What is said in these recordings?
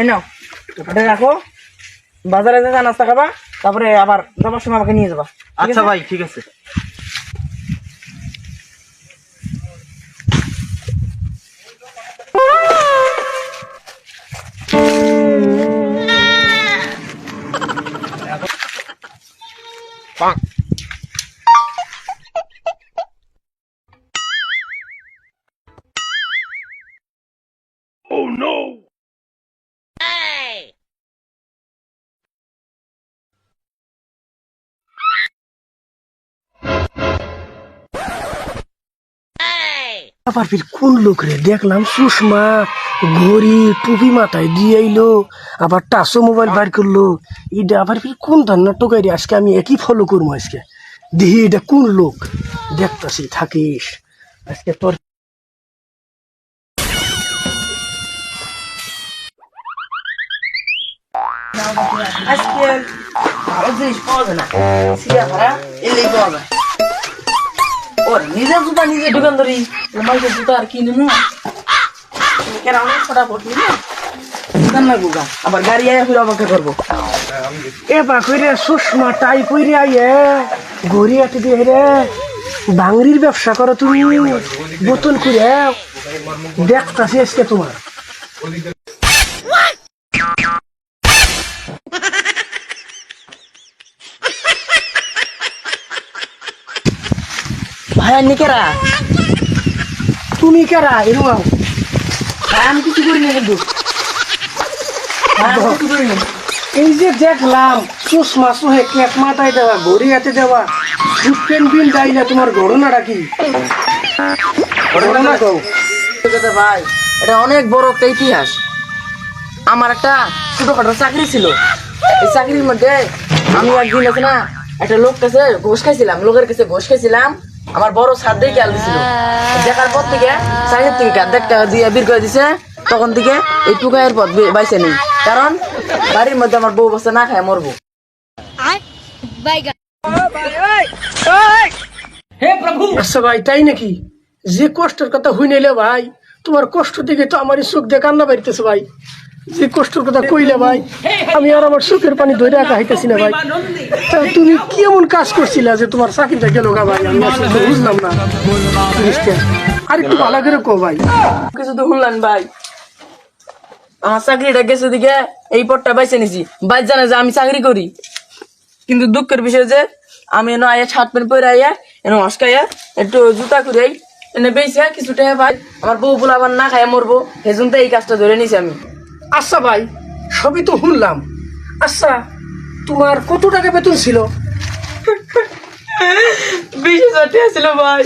এই নাও এটা রাখো। বাজারে যা নাস্তা খাবা তারপরে আবার যাবার সময় আমাকে নিয়ে যাবা। আচ্ছা ভাই ঠিক আছে। আবার ফির কোন লোক রে? দেখলাম সুষমা, ঘড়ি, টুপি মাথায় দিয়ে আইলো, আবার টাচো মোবাইল বার করল। এটা আবার ফির কোন ধান্না টোকাই রে? আজকে আমি একই ফলো করব আজকে। দেখি এটা কোন লোক? দেখতাছি, থাকিস। আজকে তোর আজকে ভালো জিনিস পাওয়া যায় না। সিরিয়া ভাড়া এলেই পাওয়া যায়। ওর নিজের জুতা নিজে দোকান ধরি। মাইকের জুতা আর কিনে না। কেন না আবার গাড়ি আয়া ফিরে অপেক্ষা করব এ বা কইরে সুষমা টাই কইরে আইয়ে দিয়ে রে ব্যবসা করো তুমি। বোতল করে দেখতাছি আজকে তোমার। ভাই আর নিকেরা। তুমি কেরা? এরকম আমি কিছু করি না কিন্তু। করি না। এই যে দেখলাম চশমা সোহে কেক মাথায় দেওয়া ঘড়ি হাতে দেওয়া বিল তোমার ঘটনাটা কি? ঘটনা কও। ভাই এটা অনেক বড় একটা ইতিহাস। আমার একটা ছোটখাটো চাকরি ছিল। এই চাকরির মধ্যে আমি একদিন আছে না একটা লোক কাছে ঘোষ খাইছিলাম লোকের কাছে ঘোষ খাইছিলাম। আমার বড় সাধ্যই খেয়াল দিছিল। দেখার পর থেকে চাকরির থেকে অর্ধেক টাকা দিয়ে বের করে দিছে তখন থেকে এই টুকাইয়ের পথ বে- বাইছে নেই। কারণ বাড়ির মধ্যে আমার বউ বসে না খায় মরবো। আচ্ছা ভাই তাই নাকি? যে কষ্টের কথা হই নাইলে ভাই তোমার কষ্ট দেখে তো আমার চোখ দিয়ে কান্না বাড়িতেছে ভাই। যে কষ্টের কথা কইলে ভাই, আমি আর আমার চোখের পানি ধরে রাখা না ভাই। তুমি কি এমন কাজ করছিলা যে তোমার চাকরিটা গেল গা ভাই? আমি বুঝলাম না। আর একটু ভালো করে কো ভাই। কিছু তো শুনলেন ভাই। আমার চাকরিটা গেছে দিকে, এই পথটা বাইছে নিছি। বাইর জানে যে আমি চাকরি করি। কিন্তু দুঃখের বিষয় যে, আমি এনে আয়া ছাট প্যান্ট পরে আয়া, এনে হসকাইয়া একটু জুতা করে এনে বেঁচে কিছু টাকা পাই। আমার বউ বলে না খাইয়া মরবো সেজন্য তো এই কাজটা ধরে নিছি আমি। আচ্ছা ভাই সবই তো শুনলাম। আচ্ছা তোমার কত টাকা বেতন ছিল? বিশ হাজার টাকা ছিল ভাই।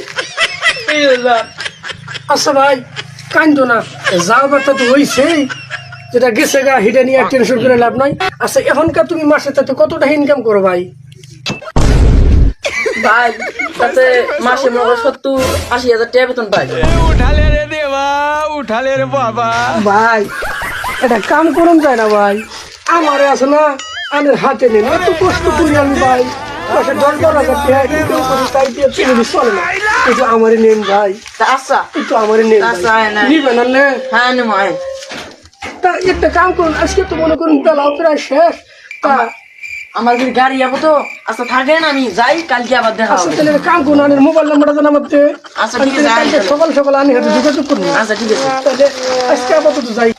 বিশ হাজার। আচ্ছা ভাই কান্দো না। যাও ব্যাপারটা তো হইছেই যেটা গেছে গা হিটা নিয়ে টেনশন করে লাভ নাই। আচ্ছা এখনকার তুমি মাসে তাতে কত টাকা ইনকাম করো ভাই? ভাই তাতে মাসে মনে সত্তর আশি হাজার টাকা বেতন পাই। উঠালে রে দেবা উঠালে রে বাবা। ভাই এটা কাম করুন যায় না ভাই। আমারে আছে না আনের হাতে নেই। এত কষ্ট করি আমি ভাই। মাসে দশ বারো হাজার টাকা ইনকাম করি তাই দিয়ে চলে দিই, চলে না। একটু আমারে নেন ভাই। তা আচ্ছা একটু আমারে নেন ভাই। আয় না। নিবেন আর না। হ্যাঁ নেব আয়। তা একটা কাম করুন আজকে তো মনে করুন বেলা প্রায় শেষ। তা আমার যদি গাড়ি যাব তো। আচ্ছা থাকেন আমি যাই কালকে আবার দেখা আচ্ছা তাহলে কাম করুন আনের মোবাইল নাম্বারটা জানা মধ্যে আচ্ছা, ঠিক আছে, সকাল সকাল আনি হাতে যোগাযোগ করুন। আচ্ছা ঠিক আছে। তাহলে আজকে আপাতত যাই।